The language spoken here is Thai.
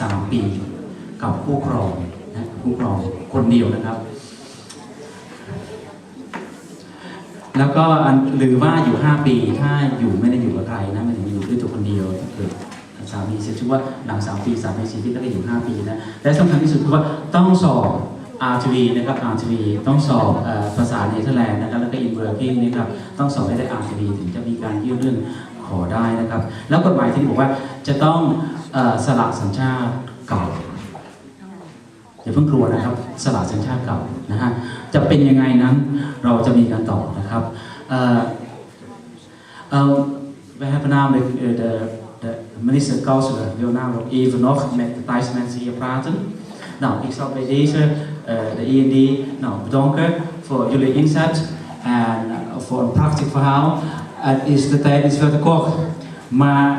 สามปีกับผู้ครองนะผู้ครองคนเดียวนะครับ แล้วก็อันหรือว่าอยู่5ปีถ้าอยู่ไม่ได้อยู่กับใครนะม่ถึงอยู่ด้วยตัวคนเดียวเกิดสามีเสียชีวิตว่าหลัง3ปีสามีเสียชีวิตแล้วก็อยู่5ปีนะและสำคัญที่สุดคือว่าต้องสอบ R2V นะครับ R2V ต้องสอบภาษาเนเธอร์แลนด์นะครับแล้วก็ in working นะครับต้องสอบให้ได้ R2V ถึงจะมีการยื่นเรื่องขอได้นะครับ แล้วกฎหมายที่บอกว่าจะต้อง สละสัญชาติเก่าอย่าเพิ่งกลัวนะครับ สละสัญชาติเก่านะฮะจะเป็นยังไงนั้นเราจะมีการตอบนะครับเอ่อเอ่อ we hebben namelijk eh, de, de minister Kauselen wil namelijk even nog met de Thaise mensen hier praten. Nou, ik zal bij deze eh, de IND nou, bedanken voor jullie inzet en eh, voor een prachtig verhaal. Het is de tijd is wat te kort, maar